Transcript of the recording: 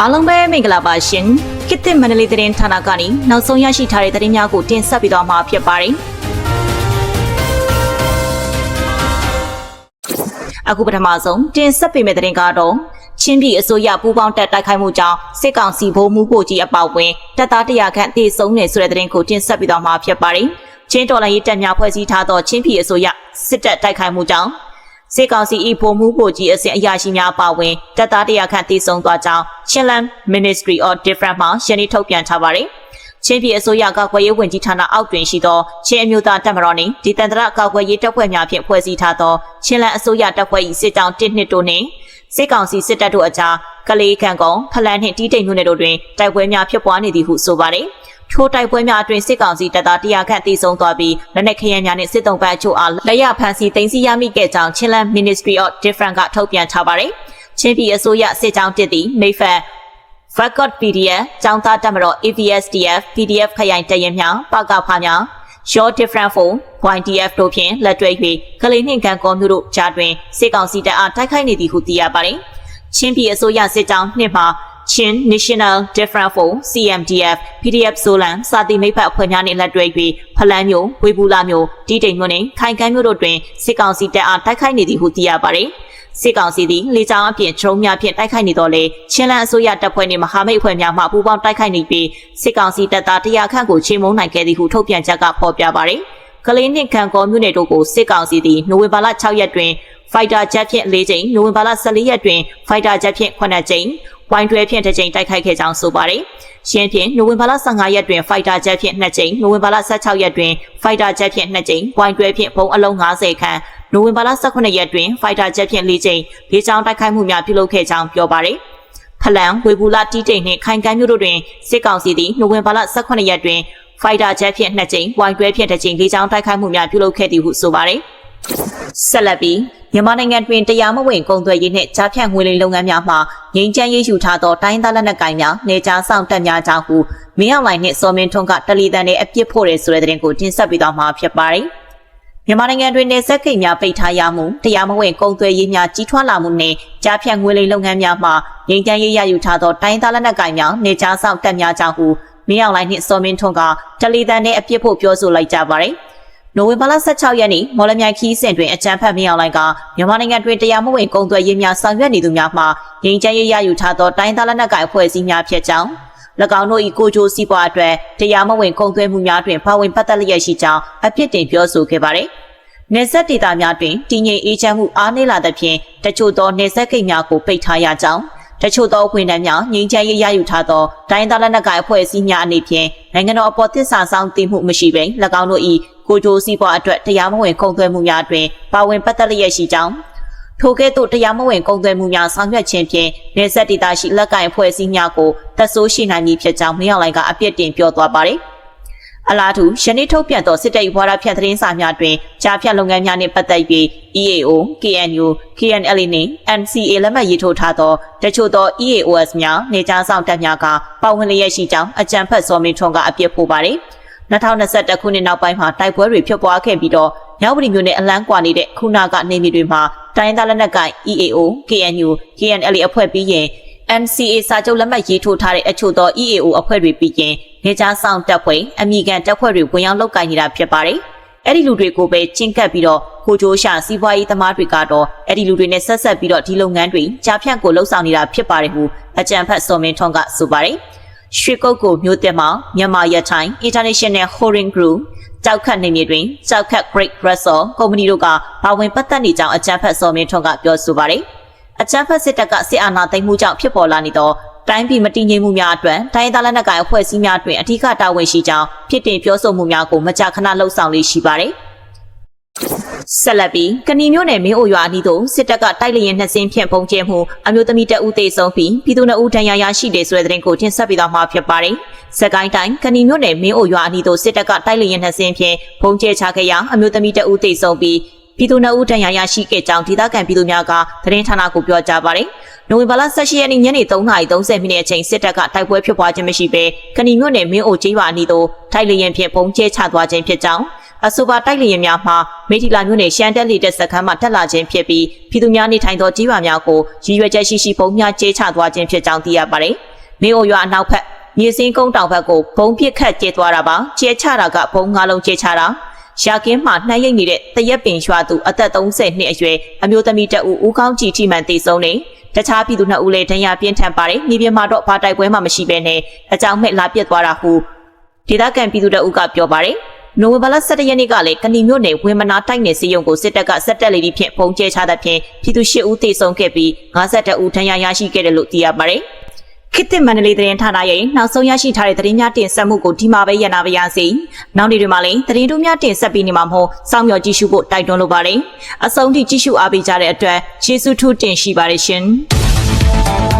အားလုံးပဲမင်္ဂလာပါရှင်ခေတ်သစ်မန္တလေးသတင်းဌာနကနေနောက်ဆုံးရရှိထားတဲ့သတင်းများကိုတင်ဆက်ပေးသွားမှာဖြစ်ပါတယ်အခုပထမဆုံးတင်ဆက်ပေးမယ့်သတင်းကတော့ချင်းပြည်အစိုးရပူးပေါင်းတပ်တိုက်ခိုက်မှုကြောင့်စစ်ကောင်စီဗိုလ်မှူးကိုကြီးအပေါဝင်တပ်သားတရာခန့်တေဆုံးနေဆိုတဲ့သတင်းကိုတင်ဆက်ပေးသွားမှာဖြစ်ပါတယ်ချင်းတော်လိုင်းရေးတပ်များဖွဲ့စည်းထားသောချင်းပြည်အစိုးရစစ်တပ်တိုက်ခိုက်မှုကြောင့် စစ်ကောင်စီ၏ဗိုလ်မှူးဗိုလ်ကြီးအဆင့်အရာရှိများအပါအဝင်တပ်သားတရာခန့်တေဆုံးသွားကြောင်း Chinland Ministry of Defense မှယနေ့ထုတ်ပြန်ထားပါတယ်။ချင်းပြည်အစိုးရကာကွယ်ရေးဝန်ကြီးဌာနအောက်တွင်ရှိသောချင်းအမျိုးသားတပ်မတော်နှင့်ဒေသန္တရကာကွယ်ရေးတပ်ဖွဲ့များဖြင့်ဖွဲ့စည်းထားသောချင်းလန်အစိုးရတပ်ဖွဲ့၏စစ်တောင်းတစ်နှစ်တို့နှင့်စစ်ကောင်စီစစ်တပ်တို့အကြားကလေးခံကုန်းဖလန်နှင့်တီးတိမ်မြို့နယ်တို့တွင်တိုက်ပွဲများဖြစ်ပွားနေသည်ဟုဆိုပါတယ်။ ထိုတိုက်ပွဲများအတွင်းစစ်ကောင်စီတပ်သားတရားခန့်တည်ဆုံသွားပြီးလက်နက်ခဲယမ်းများနှင့်စစ်တုံးပန်းအချို့အားလက်ရဖမ်းဆီးသိမ်းဆည်းရမိခဲ့ကြောင်းချင်းလန် Ministry of Defense ကထုတ်ပြန်ထားပါတယ်။ချင်းပြည်အစိုးရစစ်ကြောင်းတစ်သည်မိဖက် Vakot PDF ចောင်းသားတက်မတော် AVSDF PDF ခရိုင်တရင်များပကဖာများ Your Different Phone YDF တို့ဖြင့်လက်တွဲ၍ကလေးနှင့်ကံကောမျိုးတို့ကြားတွင်စစ်ကောင်စီတပ်အားတိုက်ခိုက်နေသည်ဟုသိရပါတယ်။ချင်းပြည်အစိုးရစစ်ကြောင်းနှစ်မှာ ချင်း National Different Phone CMDF PDF Solan စာတိမိတ်ဖက်အဖွဲ့များနှင့်လက်တွဲ၍ဖလန်းမျိုးဝေဘူးလာမျိုးတီးတိမ်မျိုးနှင့်ခိုင်ကမ်းမျိုးတို့တွင်စစ်ကောင်စီတပ်အားတိုက်ခိုက်နေသည်ဟုသိရပါတယ်။စစ်ကောင်စီသည်လေကြောင်းအပြင်ဒရုန်းများဖြင့်တိုက်ခိုက်နေတော့လေချင်းလန်အစိုးရတပ်ဖွဲ့နှင့်မဟာမိတ်အဖွဲ့များမှပူးပေါင်းတိုက်ခိုက်နေပြီးစစ်ကောင်စီတပ်သားတရားခန့်ကိုချေမှုန်းနိုင်ခဲ့သည်ဟုထုတ်ပြန်ချက်ကဖော်ပြပါရယ်ကလေးနှင့်ခံကောမြို့နယ်တို့ကိုစစ်ကောင်စီသည်နိုဝင်ဘာလ6ရက်တွင်ဖိုက်တာဂျက်ဖြင့်၄ကြိမ်နိုဝင်ဘာလ14ရက်တွင်ဖိုက်တာဂျက်ဖြင့်9ကြိမ် ဝိုင်းတွဲဖြင့်တစ်ကြိမ်တိုက်ခိုက်ခဲ့ကြောင်းဆိုပါရယ်ရှင်းဖြင့်နိုဝင်ဘာလ15ရက်တွင်ဖိုက်တာဂျက်ဖြင့်2ကြိမ်နိုဝင်ဘာလ16ရက်တွင်ဖိုက်တာဂျက်ဖြင့်2ကြိမ်ဝိုင်းတွဲဖြင့်ဘုံအလုံး90ခန်းနိုဝင်ဘာလ18ရက်တွင်ဖိုက်တာဂျက်ဖြင့်၄ကြိမ်လေးချောင်းတိုက်ခိုက်မှုများပြုလုပ်ခဲ့ကြောင်းပြောပါရယ်ဖလန်ဝေဘူးလာတီးတိန်နှင့်ခိုင်ကမ်းမြို့တို့တွင်စစ်ကောင်စီသည်နိုဝင်ဘာလ18ရက်တွင်ဖိုက်တာဂျက်ဖြင့်2ကြိမ်ဝိုင်းတွဲဖြင့်တစ်ကြိမ်လေးချောင်းတိုက်ခိုက်မှုများပြုလုပ်ခဲ့သည်ဟုဆိုပါရယ် ဆက်လက်ပြီးမြန်မာနိုင်ငံတွင်တရားမဝင်ကုန်သွယ်ရေးနှင့်ကြားဖြတ်ငွေလိမ်လုပ်ငန်းများမှငြိမ်းချမ်းရေးယူထားသောတိုင်းသားလက်နက်ကိုင်များနေကြားဆောင်တက်များကြောင့်ဟုမင်းအောင်လှိုင်နှင့်စောမင်းထွန်းကတလီတန်နဲ့အပြစ်ဖို့ရဲဆိုတဲ့တဲ့ရင်ကိုတင်ဆက်ပေးသွားမှာဖြစ်ပါတယ်။မြန်မာနိုင်ငံတွင်နေဆက်ကိတ်များပိတ်ထားရမှုတရားမဝင်ကုန်သွယ်ရေးများကြီးထွားလာမှုနှင့်ကြားဖြတ်ငွေလိမ်လုပ်ငန်းများမှငြိမ်းချမ်းရေးရယူထားသောတိုင်းသားလက်နက်ကိုင်များနေကြားဆောင်တက်များကြောင့်ဟုမင်းအောင်လှိုင်နှင့်စောမင်းထွန်းကတလီတန်နဲ့အပြစ်ဖို့ပြောဆိုလိုက်ကြပါတယ်။ နိုဝင်ဘာလ16ရက်နေ့မော်လမြိုင်ခီးစဉ်တွင်အကြမ်းဖက်မြောင်လိုက်ကမြန်မာနိုင်ငံတွင်တရားမဝင်ကုန်သွယ်ရေးများဆောင်ရွက်နေသူများမှငြိမ်းချမ်းရေးရယူထားသောတိုင်းသားလက်နက်ကိုင်အဖွဲ့အစည်းများဖြစ်ကြောင်း၎င်းတို့၏ကိုကြိုးစည်းပွားအတွက်တရားမဝင်ကုန်သွယ်မှုများတွင်ပါဝင်ပတ်သက်လျက်ရှိကြောင်းအပြစ်တင်ပြောဆိုခဲ့ပါသည်။နေဆက်ဒေတာများတွင်တည်ငြိမ်အေးချမ်းမှုအားနည်းလာသဖြင့်တချို့သောနေဆက်ကိတ်များကိုပိတ်ထားရကြောင်းတချို့သောဝန်ထမ်းများငြိမ်းချမ်းရေးရယူထားသောတိုင်းသားလက်နက်ကိုင်အဖွဲ့အစည်းများအနေဖြင့်နိုင်ငံတော်အပေါ်သစ္စာဆောင်တည်မှုမရှိဘဲ၎င်းတို့၏ ကိုကြိုးစည်းပွားအတွက်တရားမဝင်ကုန်သွယ်မှုများတွင်ပါဝင်ပတ်သက်လျက်ရှိကြောင်းထိုကဲ့သို့တရားမဝင်ကုန်သွယ်မှုများဆောင်ရွက်ခြင်းဖြင့်နေဆက်ဒေတာရှိလက်ကင်အဖွဲ့အစည်းများကိုသက်ဆိုးရှိနိုင်မည်ဖြစ်ကြောင်းမင်းအောင်လှိုင်ကအပြစ်တင်ပြောသွားပါတယ်အလားတူယနေ့ထုတ်ပြန်သောစစ်တပ်ဘွာရဖြတ်သတင်းစာများတွင်ကြားဖြတ်လုပ်ငန်းများနှင့်ပတ်သက်ပြီး EAO, KNU, KNL နှင့် NCA လက်မှတ်ရေးထိုးထားသောတချို့သော EAOS များနေကြားဆောင်တပ်များကပါဝင်လျက်ရှိကြောင်းအကြံဖတ်စောမင်းထွန်းကအပြစ်ဖို့ပါတယ်။ 2021ခုနှစ်နောက်ပိုင်းမှာတိုက်ပွဲတွေဖြစ်ပွားခဲ့ပြီးတော့မြောက်ပရီမြို့နယ်အလန်းကွာနေတဲ့ခုနာကနေမြေတွေမှာတိုင်းသားလက်နက်ကိုင် EAO, KNU, KNL အဖွဲ့ပြီးရင် NCA စာချုပ်လက်မှတ်ရေးထိုးထားတဲ့အချို့သော EAO အဖွဲ့တွေပြီးရင်နေကြားဆောင်တပ်ဖွဲ့အမိကန်တပ်ဖွဲ့တွေဝင်ရောက်လုပ်ကိုင်နေတာဖြစ်ပါတယ်။အဲ့ဒီလူတွေကိုပဲချင်းကပ်ပြီးတော့ကိုချိုးရှာစီးပွားရေးသမားတွေကတော့အဲ့ဒီလူတွေနဲ့ဆက်ဆက်ပြီးတော့ဒီလုပ်ငန်းတွေကြားဖြန့်ကိုလှုပ်ဆောင်နေတာဖြစ်ပါတယ်ဟုအကြံဖတ်စော်မင်းထွန်းကဆိုပါတယ်။ ရွှေကုတ်ကိုမြို့တက်မှာမြန်မာရထိုင် International Holding Group ကြောက်ခတ်နေမြေတွင်ကြောက်ခတ် Great Russell ကုမ္ပဏီတို့ကပါဝင်ပတ်သက်နေကြောင်းအကြံဖတ်စော်မင်းထွန်းကပြောဆိုပါတယ်။အကြမ်းဖက်စစ်တပ်ကစစ်အာဏာသိမ်းမှုကြောင့်ဖြစ်ပေါ်လာနေသောတိုင်းပြည်မတည်ငြိမ်မှုများအတွက်တိုင်းသားလက်နက်ကိုင်အဖွဲ့အစည်းများတွင်အထူးတာဝန်ရှိကြောင်းဖြစ်တင်ပြောဆိုမှုများကိုမကြာခဏလှုပ်ဆောင်လေးရှိပါတယ်။ ဆက်လက်ပြီးကဏီမျိုးနယ်မင်းအိုရွာအနီးသို့စစ်တပ်ကတိုက်လျင်နှစ်စင်းဖြင့်ပုံကျဲမှုအမျိုးသမီးတအုပ်သေဆုံးပြီးပြည်သူနှစ်ဦးဒဏ်ရာရရှိတယ်ဆိုတဲ့သတင်းကိုတင်ဆက်ပေးသွားမှာဖြစ်ပါတယ်။စကိုင်းတိုင်းကဏီမျိုးနယ်မင်းအိုရွာအနီးသို့စစ်တပ်ကတိုက်လျင်နှစ်စင်းဖြင့်ပုံကျဲချခဲ့ရာအမျိုးသမီးတအုပ်သေဆုံးပြီးပြည်သူ့နှုတ်ဒဏ်ရာရရှိခဲ့ကြောင်းဒေသခံပြည်သူများကသတင်းဌာနကိုပြောကြားပါတယ်။နိုဝင်ဘာလ18ရက်နေ့ညနေ3:30မိနစ်အချိန်စစ်တပ်ကတိုက်ပွဲဖြစ်ပွားခြင်းမရှိဘဲကဏီမြို့နယ်မင်းအိုကျေးရွာအနီးသို့ထိုက်လျင်ဖြင့်ပုံကျဲချသွားခြင်းဖြစ်ကြောင်း အဆိုပါတိုက်လျင်များမှာမေတီလာမြို့နယ်ရှမ်းတက်လီတက်စခန်းမှတက်လာခြင်းဖြစ်ပြီးပြည်သူများနေထိုင်သောကျေးရွာများကိုရည်ရွယ်ချက်ရှိရှိပုံများကျဲချသွားခြင်းဖြစ်ကြောင်းသိရပါတယ်။မေအိုရွာအနောက်ဘက်မြေစင်းကုန်းတောင်ဘက်ကိုဘုံပစ်ခတ်ကျဲသွားတာပါကျဲချတာကဘုံငါးလုံးကျဲချတာရှာကင်းမှနှမ်းရိပ်နေတဲ့တရက်ပင်ရွာသူအသက်30နှစ်အရွယ်အမျိုးသမီးတအူဦးကောင်းကြည်ထိမှန်တည်ဆုံးနေတခြားပြည်သူနှစ်ဦးလည်းဒဏ်ရာပြင်းထန်ပါတယ်မြေပြင်မှာတော့ဘာတိုက်ပွဲမှမရှိဘဲနဲ့အကြောင်းမဲ့လာပြစ်သွားတာဟုဒေသခံပြည်သူတအူကပြောပါတယ် နိုဝင်ဘာလ17ရက်နေ့ကလည်းကဏီမြို့နယ်ဝင်းမနာတိုက်နယ်စီယုံကိုစစ်တပ်ကစက်တက်လေဒီဖြင့်ပုံကျဲချတဲ့ဖြင့်ပြည်သူ၈ဦးသေဆုံးခဲ့ပြီး52ဦးဒဏ်ရာရရှိခဲ့တယ်လို့သိရပါတယ်။ခေတ်သစ်မန္တလေးသတင်းဌာနရဲ့နောက်ဆုံးရရှိထားတဲ့သတင်းများတင်ဆက်မှုကိုဒီမှာပဲရနာပါရစေ။နောက်နေ့တွေမှာလည်းသတင်းတို့များတင်ဆက်ပေးနေမှာမဟုတ်စောင့်မျှော်ကြည့်ရှုဖို့တိုက်တွန်းလိုပါတယ်။အဆုံးထိကြည့်ရှုအားပေးကြတဲ့အတွက်ကျေးဇူးထူးတင်ရှိပါတယ်ရှင်။